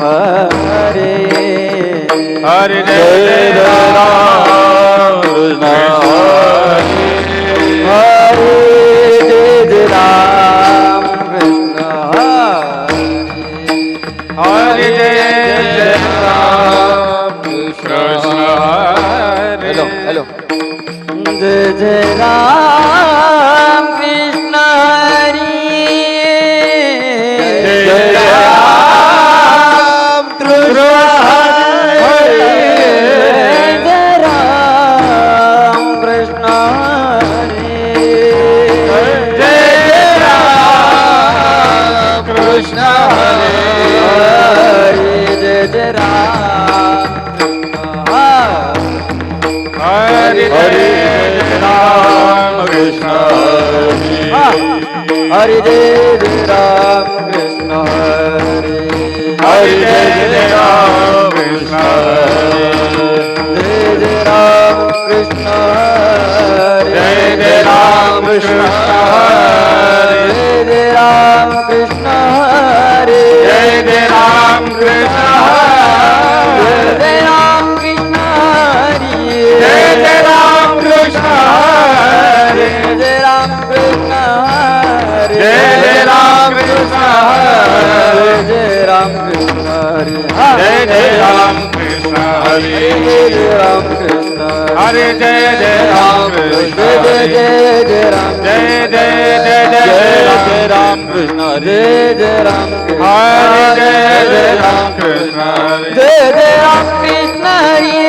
હરે હરે हरि जय राम कृष्ण हरी। हरि जय Ram. Krishna, Jai Jai Ram Hare Jai Jai Ram Krishna, Jai Jai Ram Krishna,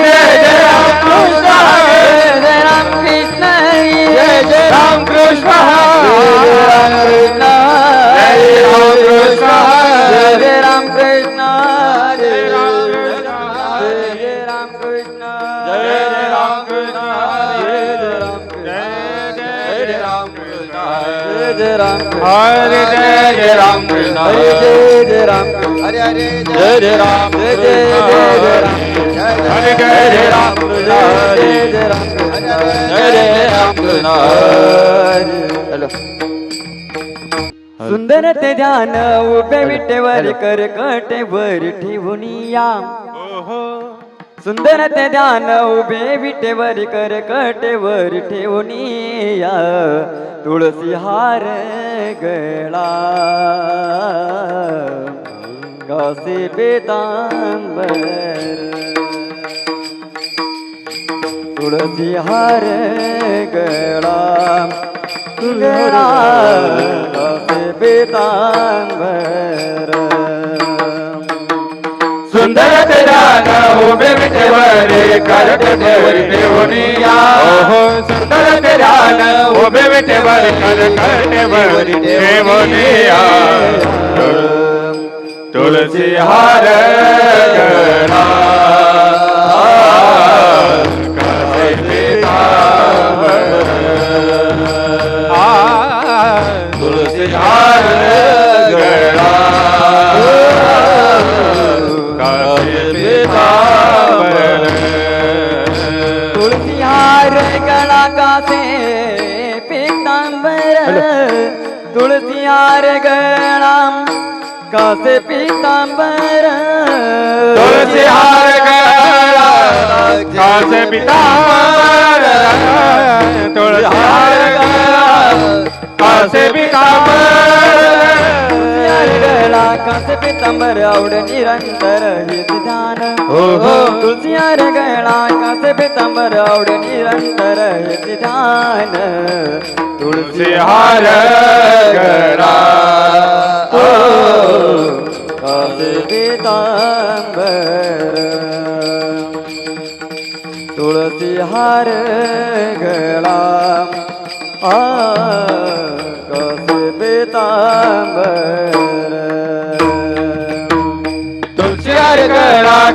Jai Jai Ram Krishna, Jai Jai Ram Krishna, Jai Jai Ram Krishna, Jai Jai Ram Krishna. जय जय राम हरे जय जय राम हरे जय जय राम हरे हरे जय जय राम जय जय जय जय राम हरे जय जय राम कृष्ण जय जय राम जय जय राम कृष्ण हॅलो सुंदर ते ध्यान उभे विटेवर कर कटेवर ठेवून या. सुंदर ते ध्यान उभे विटेवर कर कटेवर ठेवणीया या. तुळसी हार गळा. कसे बेतांबर तुळसी हार गळा. तुळा कसे बेतांबर सुंदर ते ध्यान उभे विटेवर करत देवरी देवनिया. ओहो सुंदर ते ध्यान उभे विटेवर करत देवरी देवनिया. तुलसी हार गळा तुलसी हार गळा कासे पीतांबर तुलसिया तुलसियार गणाम कासे पीतांबर तुलसिया तुलसियार गणाम कासे पीतांबर तुलसिया तुलसियार गणाम कासे गळा कासे पितांबर आवड निरंतर हेच ध्यान हो हो तुळशी हार गळा कासे पितांबर आवड निरंतर हेच ध्यान तुळशी हार गळा कासे पितांबर तुळसी हार गळा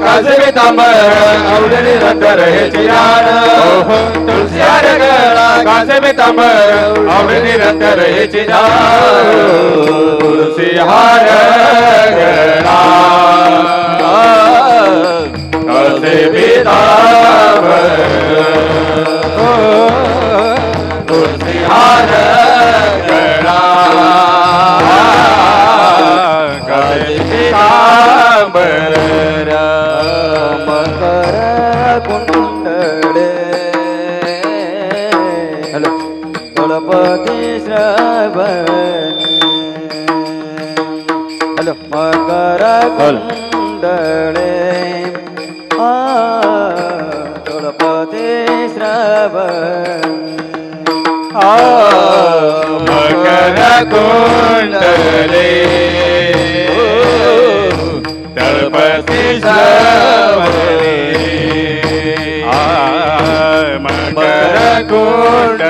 कासे पितांबर आवडली रंतर हे चिराण तुळशी हार गळा कासे पितांबर आवडली रंतर हे चिराण तुळशी हार. વૃષભની હલો મકર કુંડળે તુળપતિ શ્રવણી મકર કુંડળે તળપતિ શ્રવણી મકર કુંડ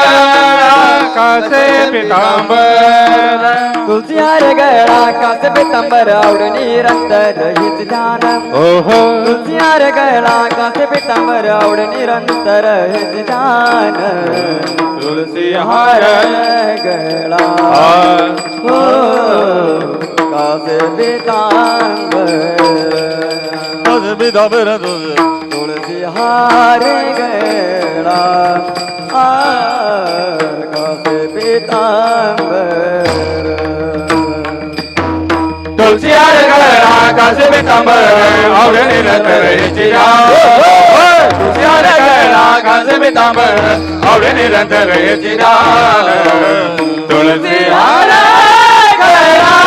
कासे पितांबर. तुळसी हार गळा कासे पितांबर आवड निरंतर हिच ध्यान. ओहो. तुळसी हार गळा कासे पितांबर आवड निरंतर हिच ध्यान. तुळशी हार गळा. हो कासे पितांबर. तुळशी हारे गळा कसे पितांबर। तुळशी हारे गळा कसे पितांबर आवडणे नंतर तुळशी हारे गळा कसे पितांबर आवडणे नंतर तुळशी हारे गळा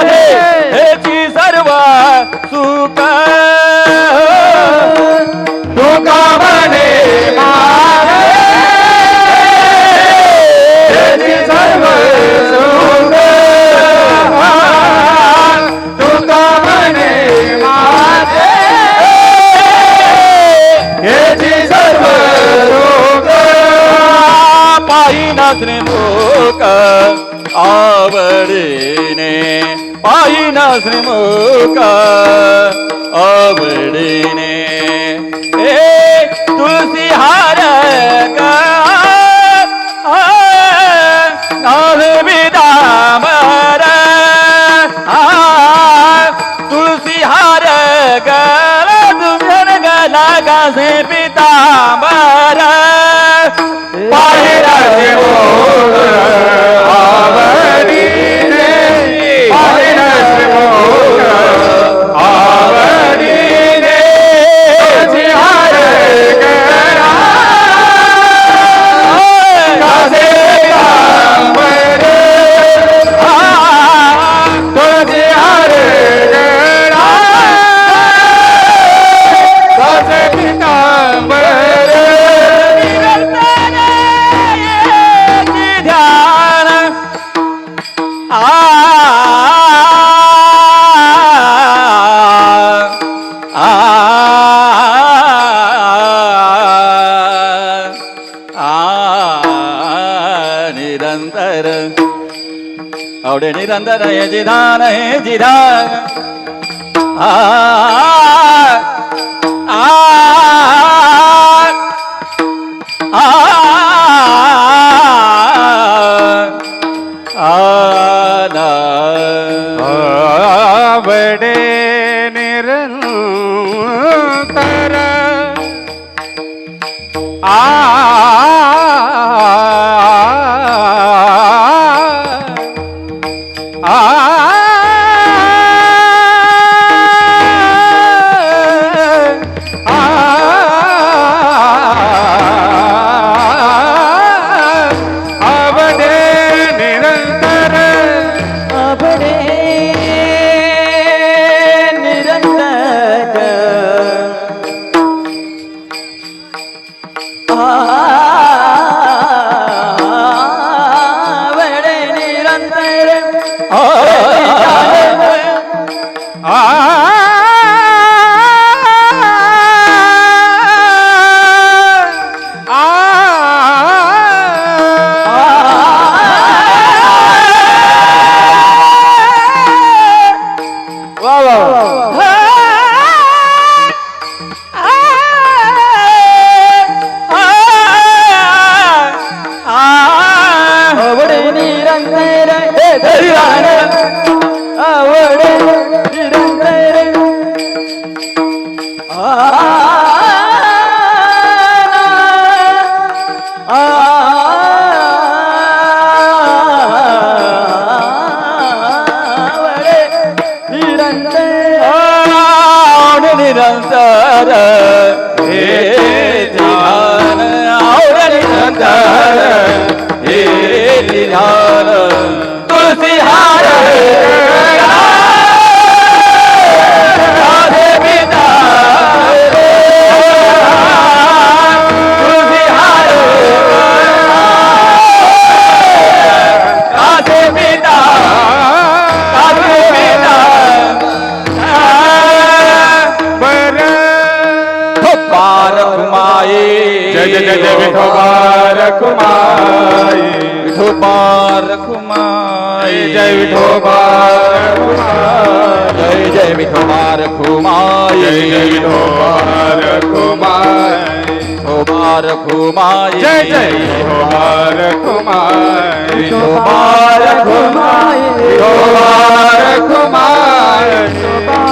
Amém. Ele diz শ্রীমকা நிரந்தர எஜிதான எஜிதா ஆ ஆ ஆ Ah! जय जय जय जय विठोबार कुमाई विठोबार खुमाई जय विठोबार कुमाई जय जय विठोबार खुमाई जय जय विठोबार कुमाई विठोबार खुमाई जय जय विठोबार कुमाई विठोबार खुमाई विठोबार कुमाई